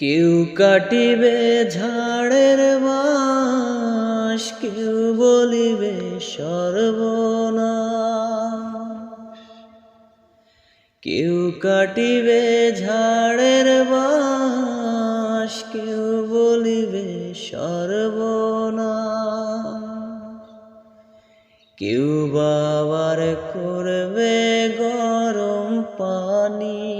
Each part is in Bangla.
কেউ কাটিবে ঝাড়ের বাস কেউ বলিবে সর্বনাশ। কেউ কাটিবে ঝাড়ের বাস কেউ বলিবে সর্বনাশ। কেউ বাবার করবে গরম পানি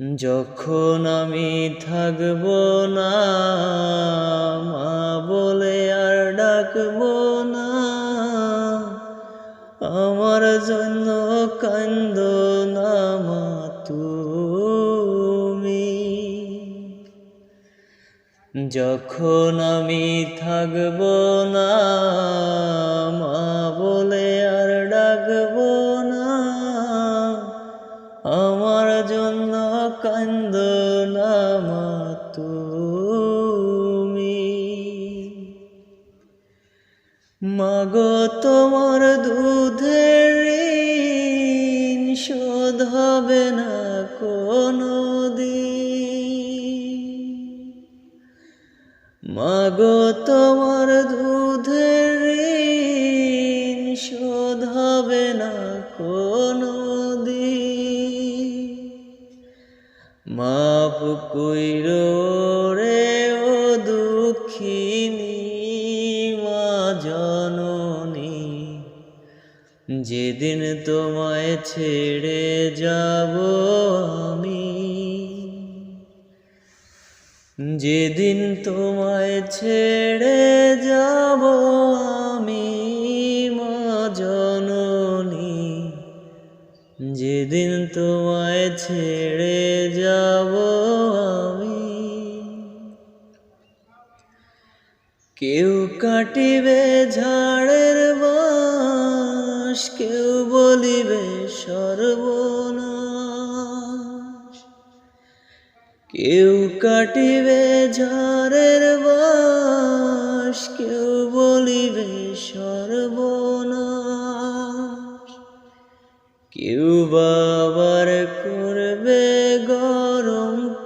যখন আমি থাকব না, মা বলে আর ডাকব না। আমার জন্য কান্দ না, মা, তুমি। যখন আমি থাকব না, মা তুমি। মাগো তোমার দুধের শোধ হবে না কোনো মাগো তোমার দুধের ঋণ কইর রে ও দুঃখিনী মা জননী, যেদিন তোমায় ছেড়ে যাব আমি, যেদিন তোমায় ছেড়ে যাব আমি যেদিন তোমায় ছেড়ে যাব আমি। কেউ কাটিবে ঝাড়ের বাস কেউ বলিবে সর্বনাশ। কেউ কাটিবে ঝাড়ের বাস কেউ বলিবে সর্বনাশ। কেউ বাবার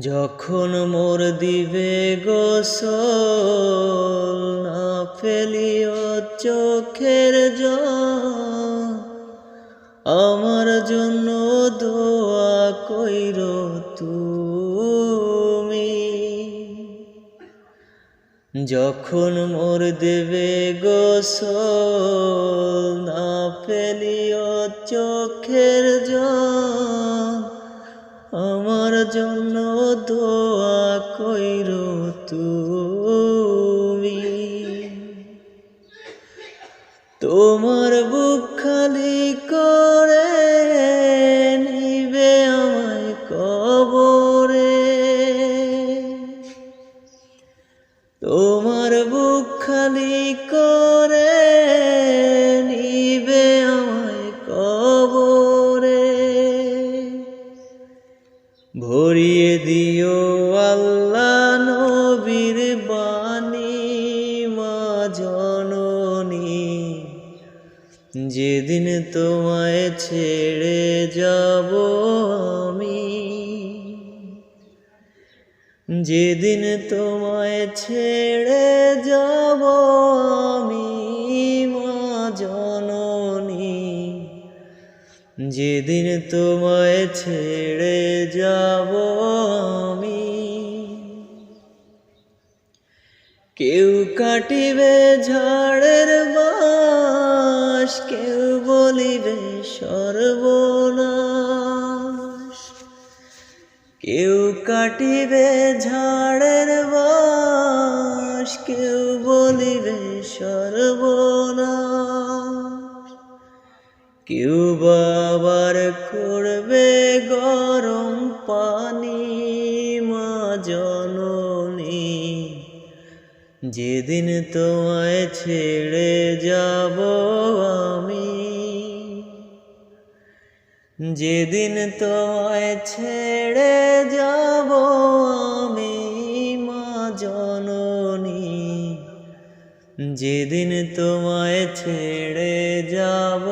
যখন মোর দিবে গোসল, না ফেলিও চোখের জল। আমার জন্য দোয়া কইর তুমি। যখন মোর দেবে গোসল, না ফেলিও চোখের জল। আমার জন্য দোয়া কইর তুমি। তোমার বুক খালি করে নিবে আমায় কবরে। তোমার বুক খালি করে ভরিয়ে দিও আল্লাহ নবীর বাণী, মা জননী। যেদিন তোমায় ছেড়ে যাব আমি, যেদিন তোমায় ছেড়ে যাব আমি যেদিন তোমায় ছেড়ে যাব আমি, কেউ কাটিবে ঝড়ের বাস কেউ বলিবে সর্বনাশ। কেউ কাটিবে ঝড়ের বাস কেউ বলিবে সর্বনাশ কেউ বাবার করবে গরম পানি, মা জননী। যেদিন তোমায় ছেড়ে যাব আমি, যেদিন তোমায় ছেড়ে যাব আমি, মা জননী। যেদিন তোমায় ছেড়ে যাব